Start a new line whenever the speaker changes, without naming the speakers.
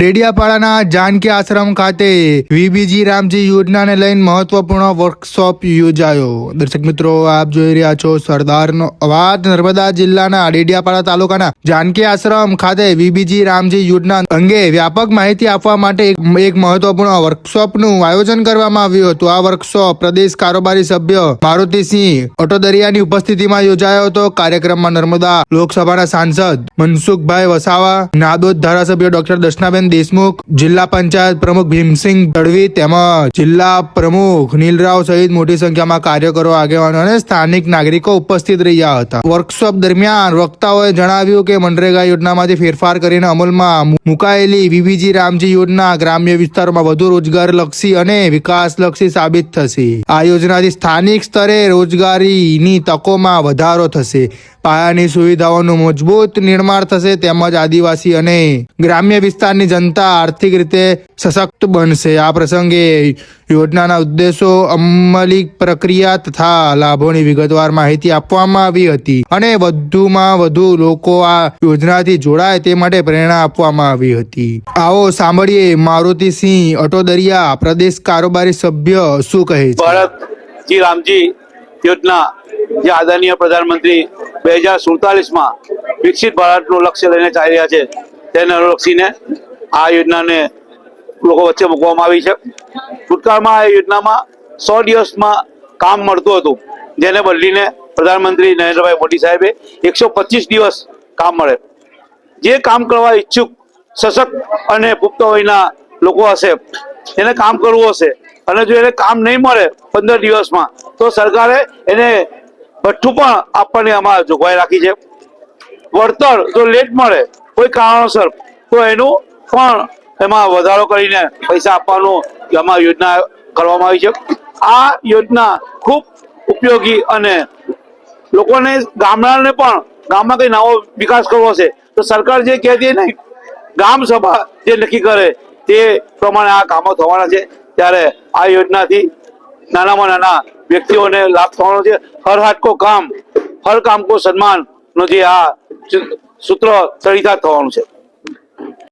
ડેડિયાપાડાના જાનકી આશ્રમ ખાતે વીબીજી રામજી યોજનાને લઈને મહત્વપૂર્ણ વર્કશોપ યોજાયો. દર્શક મિત્રો, આપ જોઈ રહ્યા છો સરદારનો અવાજ. નર્મદા જિલ્લાના ડેડિયાપાડા તાલુકાના જાનકી આશ્રમ ખાતે વીબીજી રામજી યોજના અંગે વ્યાપક માહિતી આપવા માટે એક મહત્વપૂર્ણ વર્કશોપનું આયોજન કરવામાં આવ્યું હતું. આ વર્કશોપ પ્રદેશ કારોબારી સભ્ય મારુતિસિંહ ઓટોદરિયાની ઉપસ્થિતિમાં યોજાયો હતો. કાર્યક્રમમાં નર્મદા લોકસભાના સાંસદ મનસુખભાઈ વસાવા, નાદોદ ધારાસભ્ય ડોક્ટર દર્શનાબેન દેશમુખ, જિલ્લા પંચાયત પ્રમુખ ભીમસિંહ તડવી તેમજ જિલ્લા પ્રમુખ નીલરાવ સહિત મોટી સંખ્યામાં કાર્યકરો, આગેવાનો અને સ્થાનિક નાગરિકો ઉપસ્થિત રહ્યા હતા. વર્કશોપ દરમિયાન વક્તાઓએ જણાવ્યું કે મનરેગા યોજનામાંથી ફેરફાર કરીને અમલમાં મુકાયેલી વીબીજી રામજી યોજના ગ્રામ્ય વિસ્તારોમાં વધુ રોજગારલક્ષી અને વિકાસલક્ષી સાબિત થશે. આ યોજનાથી સ્થાનિક સ્તરે રોજગારીની તકોમાં વધારો થશે. પાયાની સુવિધાઓનું મજબૂત નિર્માણ થશે તેમજ આદિવાસી અને ગ્રામ્ય વિસ્તારની જનતા આર્થિક રીતે સશક્ત બનશે. આ પ્રસંગે યોજનાના ઉદ્દેશો, અમલી પ્રક્રિયા તથા લાભોની વિગતવાર માહિતી આપવામાં આવી હતી અને વધુમાં વધુ લોકો આ યોજનાથી જોડાય તે માટે પ્રેરણા આપવામાં આવી હતી. આવો સાંભળીએ મારુતિસિંહ અટોદરિયા પ્રદેશ કારોબારી સભ્ય શું કહે છે.
રામજી યોજના જે આદરણીય પ્રધાનમંત્રી બે હજાર સુડતાલીસમાં વિકસિત ભારતનું લક્ષ્ય લઈને ચાલી રહ્યા છે, તેને અનુલક્ષીને આ યોજનાને લોકો વચ્ચે મૂકવામાં આવી છે. ભૂતકાળમાં આ યોજનામાં સો દિવસમાં કામ મળતું હતું, જેને બદલીને પ્રધાનમંત્રી નરેન્દ્રભાઈ મોદી સાહેબે એકસો પચીસ દિવસ કામ મળે. જે કામ કરવા ઈચ્છુક, સશક્ત અને પુખ્ત વયના લોકો હશે, એને કામ કરવું હશે અને જો એને કામ નહીં મળે પંદર દિવસમાં, તો સરકારે એને ભઠ્ઠું પણ આપવાની આમાં જોગવાઈ રાખી છે. વળતર જો લેટ મળે, કોઈ કારણોસર, તો એનું પણ એમાં વધારો કરીને પૈસા આપવાનું આમાં યોજના કરવામાં આવી છે. આ યોજના ખૂબ ઉપયોગી અને લોકોને, ગામડાને પણ, ગામમાં કંઈ નવો વિકાસ કરવો છે, તો સરકાર જે કહે છે નહીં ગ્રામ સભા જે નક્કી કરે, તે પ્રમાણે આ કામો થવાના છે. ત્યારે આ યોજનાથી નાનામાં નાના વ્યક્તિઓને લાભ થવાનો છે. હર હાથ કો કામ, હર કામ કો સન્માન નો જે આ સૂત્ર ચરિતાર્થ થવાનું છે.